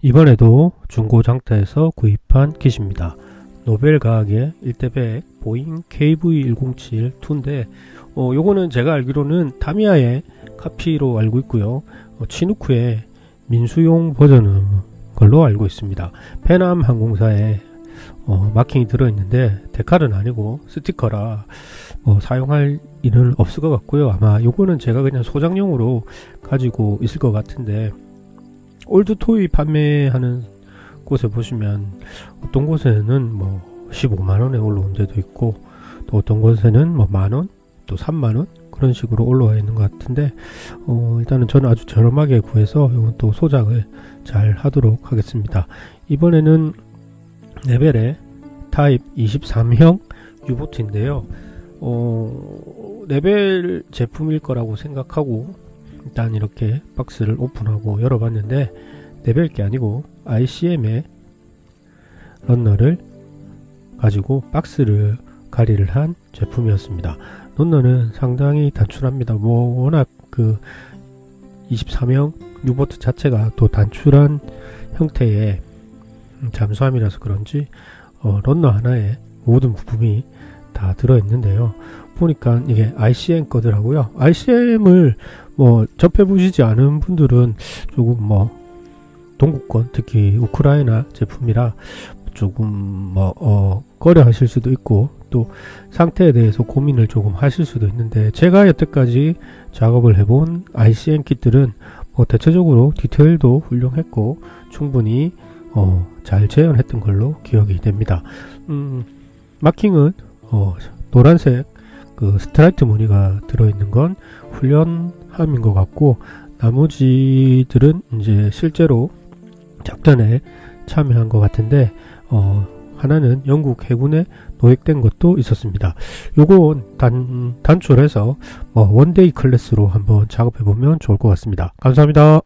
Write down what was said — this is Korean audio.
이번에도 중고 장터에서 구입한 킷입니다. 노벨 과학의 1대100 보잉 KV107-2인데 어, 요거는 제가 알기로는 타미야의 카피로 알고 있고요. 어, 치누크의 민수용 버전은 걸로 알고 있습니다. 페남 항공사에 어, 마킹이 들어있는데 데칼은 아니고 스티커라 어, 사용할 일은 없을 것 같고요. 아마 요거는 제가 그냥 소장용으로 가지고 있을 것 같은데 올드 토이 판매하는 곳에 보시면 어떤 곳에는 뭐 15만 원에 올라온 데도 있고 또 어떤 곳에는 뭐 만 원, 또 3만 원 그런 식으로 올라와 있는 것 같은데 어, 일단은 저는 아주 저렴하게 구해서 이건 또 소장을 잘 하도록 하겠습니다. 이번에는 레벨의 타입 23형 유보트인데요. 어, 레벨 제품일 거라고 생각하고 일단 이렇게 박스를 오픈하고 열어봤는데 레벨 게 아니고 ICM의 런너를 가지고 박스를 가리를 한 제품이었습니다. 런너는 상당히 단출합니다. 뭐 워낙 그 23형 유보트 자체가 또 단출한 형태의 잠수함이라서 그런지 어, 런너 하나에 모든 부품이 다 들어있는데요. 보니까 이게 ICM 거더라고요. ICM을 뭐 접해 보시지 않은 분들은 조금 뭐 동구권 특히 우크라이나 제품이라 조금 뭐 어, 꺼려 하실 수도 있고 또 상태에 대해서 고민을 조금 하실 수도 있는데 제가 여태까지 작업을 해본 ICM kit들은 뭐 대체적으로 디테일도 훌륭했고 충분히 어, 잘 재현했던 걸로 기억이 됩니다. 음, 마킹은 어, 노란색 그 스트라이트 무늬가 들어있는 건 훈련함인 것 같고 나머지들은 이제 실제로 작전에 참여한 것 같은데 어, 하나는 영국 해군에 노획된 것도 있었습니다. 요건 단, 단출해서 뭐 원데이 클래스로 한번 작업해 보면 좋을 것 같습니다. 감사합니다.